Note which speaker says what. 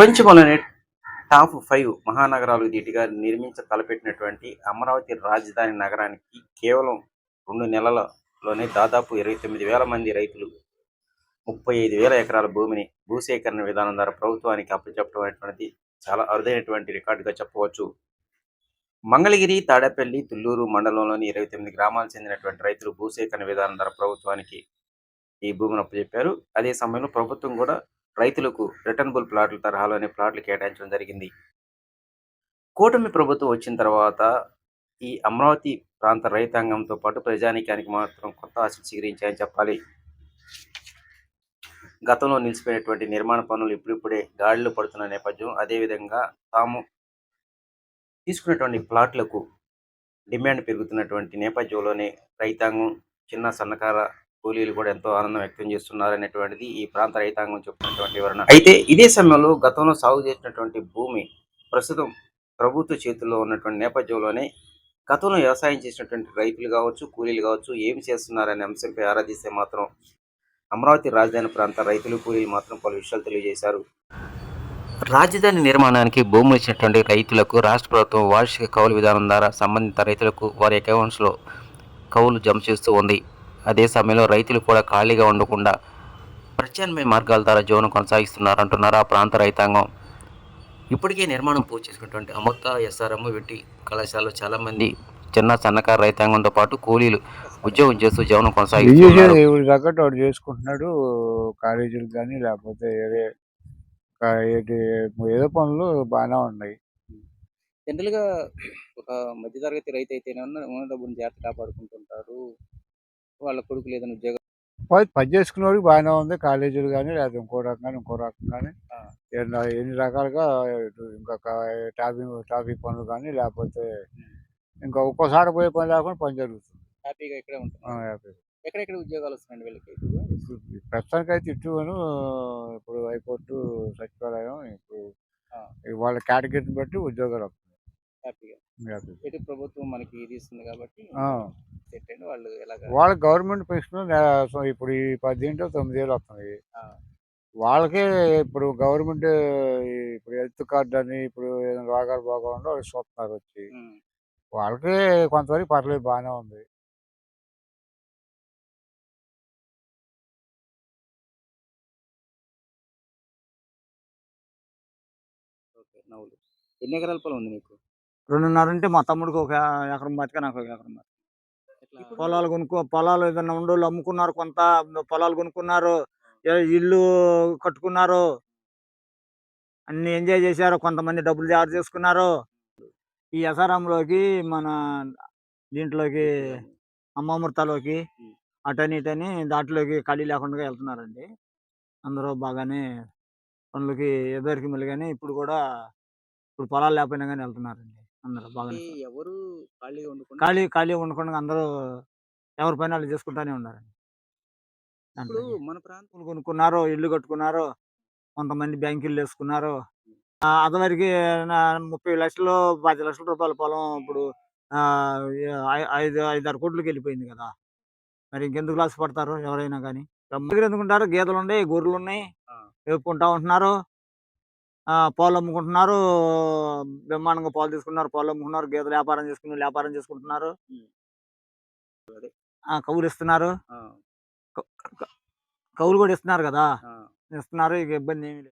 Speaker 1: ప్రపంచంలోనే top five మహానగరాలు దీటిగా నిర్మించ తలపెట్టినటువంటి అమరావతి రాజధాని నగరానికి కేవలం రెండు నెలలలోనే దాదాపు ఇరవై తొమ్మిది వేల మంది రైతులు ముప్పై ఐదు వేల ఎకరాల భూమిని భూసేకరణ విధానం ద్వారా ప్రభుత్వానికి అప్పచెప్పడం అనేటువంటిది చాలా అరుదైనటువంటి రికార్డుగా చెప్పవచ్చు. మంగళగిరి తాడేపల్లి తుళ్ళూరు మండలంలోని ఇరవై తొమ్మిది గ్రామాలకు చెందినటువంటి రైతులు భూసేకరణ విధానం ద్వారా ప్రభుత్వానికి ఈ భూమిని అప్పచెప్పారు. అదే సమయంలో ప్రభుత్వం కూడా రైతులకు రిటర్నబుల్ ప్లాట్ల తరహాలోనే ప్లాట్లు కేటాయించడం జరిగింది. కూటమి ప్రభుత్వం వచ్చిన తర్వాత ఈ అమరావతి ప్రాంత రైతాంగంతో పాటు ప్రజానీకానికి మాత్రం కొత్త ఆశలు చిగురించాయని చెప్పాలి. గతంలో నిలిచిపోయినటువంటి నిర్మాణ పనులు ఇప్పుడిప్పుడే గాడిలో పడుతున్న నేపథ్యం అదేవిధంగా తాము తీసుకున్నటువంటి ప్లాట్లకు డిమాండ్ పెరుగుతున్నటువంటి నేపథ్యంలోనే రైతాంగం చిన్న సన్నకార కూలీలు కూడా ఎంతో ఆనందం వ్యక్తం చేస్తున్నారు అనేటువంటిది ఈ ప్రాంత రైతాంగం చెప్తున్నటువంటి వివరణ. అయితే ఇదే సమయంలో గతంలో సాగు చేసినటువంటి భూమి ప్రస్తుతం ప్రభుత్వ చేతుల్లో ఉన్నటువంటి నేపథ్యంలోనే గతంలో వ్యవసాయం చేసినటువంటి రైతులు కావచ్చు కూలీలు కావచ్చు ఏమి చేస్తున్నారనే అంశంపై ఆరాధిస్తే మాత్రం అమరావతి రాజధాని ప్రాంత రైతులు కూలీలు మాత్రం పలు విషయాలు తెలియజేశారు. రాజధాని నిర్మాణానికి భూములు ఇచ్చినటువంటి రైతులకు రాష్ట్ర ప్రభుత్వం వార్షిక కౌలు విధానం ద్వారా సంబంధిత రైతులకు వారి అకౌంట్స్లో కౌలు జమ చేస్తూ ఉంది. అదే సమయంలో రైతులు కూడా ఖాళీగా ఉండకుండా ప్రత్యామ్నాయ మార్గాల ద్వారా జీవనం కొనసాగిస్తున్నారు అంటున్నారు ఆ ప్రాంత రైతాంగం. ఇప్పటికే నిర్మాణం పూర్తి చేసుకున్నటువంటి అమృత ఎస్ఆర్ఎం వీటి కళాశాలలో చాలామంది చిన్న సన్నకారు రైతాంగంతో పాటు కూలీలు ఉద్యోగం చేస్తూ జీవనం కొనసాగిస్తున్నారు.
Speaker 2: దేవుడి తగ్గట్టు వాడు చేసుకుంటున్నాడు కాలేజీలు కానీ లేకపోతే ఏదే ఏదో పనులు బాగానే ఉన్నాయి.
Speaker 1: జనరల్గా ఒక మధ్యతరగతి రైతు అయితే ఉన్న డబ్బుని జాగ్రత్త కాపాడుకుంటుంటారు. వాళ్ళ కొడుకు లేదని ఉద్యోగం
Speaker 2: పని పని చేసుకునే వాడికి బాగానే ఉంది. కాలేజీలు కానీ లేకపోతే ఇంకో రకం కానీ ఇంకో రకం కానీ. ఎన్ని ఎన్ని రకాలుగా ఇంకా టాపింగ్ ట్రాఫిక్ పనులు కానీ లేకపోతే ఇంకా ఒక్కోసారి పోయే పని లేకుండా పని జరుగుతుంది.
Speaker 1: హ్యాపీగా ఇక్కడే
Speaker 2: ఆ,
Speaker 1: ఉంటున్నారు
Speaker 2: హ్యాపీ.
Speaker 1: ఎక్కడెక్కడ ఉద్యోగాలు వస్తున్నాయండి వీళ్ళకి?
Speaker 2: ప్రస్తుతానికి అయితే ఇటువను ఇప్పుడు హైకోర్టు సచివాలయం ఇప్పుడు వాళ్ళ కేటగిరీని బట్టి ఉద్యోగాలు
Speaker 1: హ్యాపీగా. ప్రభుత్వం మనకి ఇది ఇస్తుంది కాబట్టి అండి వాళ్ళు ఎలాగ
Speaker 2: వాళ్ళ గవర్నమెంట్ పెన్షన్ ఇప్పుడు ఈ పద్దెనిమిది తొమ్మిది వేలు వస్తున్నాయి. వాళ్ళకే ఇప్పుడు గవర్నమెంట్ ఇప్పుడు హెల్త్ కార్డు అని ఇప్పుడు ఏదైనా రోగాలు బాగుండో వాళ్ళు చూస్తున్నారు వచ్చి. వాళ్ళకే కొంతవరకు పర్లేదు బాగానే ఉంది.
Speaker 1: ఎన్ని ఎకరాల పొలం ఉంది నీకు
Speaker 3: రెండున్నర ఉంటే మా తమ్ముడికి ఒక ఎకరం బతిక నాకు ఒక ఎకరం బతిక? పొలాలు కొనుక్కో పొలాలు ఏదైనా ఉండోళ్ళు అమ్ముకున్నారు కొంత పొలాలు కొనుక్కున్నారు ఇల్లు కట్టుకున్నారు అన్ని ఎంజాయ్ చేశారు కొంతమంది డబ్బులు జాగ్రత్త చేసుకున్నారు ఈ ఎసారంలోకి మన దీంట్లోకి అమ్మమృతలోకి. అటని ఇటని దాంట్లోకి ఖాళీ లేకుండా వెళ్తున్నారండి అందరూ బాగానే పనులకి ఎదరికి కానీ ఇప్పుడు కూడా ఇప్పుడు పొలాలు లేకపోయినా కానీ వెళ్తున్నారండి అందరూ
Speaker 1: ఎవరు ఖాళీగా ఉండకుండా
Speaker 3: ఖాళీ ఖాళీ ఉండకుండా అందరూ ఎవరి పైన వాళ్ళు చేసుకుంటానే ఉన్నారండి.
Speaker 1: ఇప్పుడు మన ప్రాంతం
Speaker 3: కొనుక్కున్నారు ఇల్లు కట్టుకున్నారు కొంతమంది బ్యాంకులు వేసుకున్నారు ఆ, అదివరకు నా ముప్పై లక్షలు పది లక్షల రూపాయల పొలం ఇప్పుడు ఐ- ఐదు ఐదారు కోట్లకి వెళ్ళిపోయింది కదా. మరి ఇంకెందుకు లాస్ పడతారు ఎవరైనా కానీ. దగ్గర ఎందుకుంటారు గేదెలు ఉన్నాయి గొర్రెలు ఉన్నాయి
Speaker 1: ఆ.
Speaker 3: వేపుకుంటా ఉంటున్నారు. పాలు అమ్ముకుంటున్నారు. బ్రహ్మాండంగా పాలు తీసుకున్నారు పాలు అమ్ముకున్నారు గేదెలు వ్యాపారం చేసుకుని వ్యాపారం చేసుకుంటున్నారు. కౌలు ఇస్తున్నారు. కౌలు కూడా ఇస్తున్నారు కదా. ఇస్తున్నారు. ఇక ఇబ్బంది ఏమీ లేదు.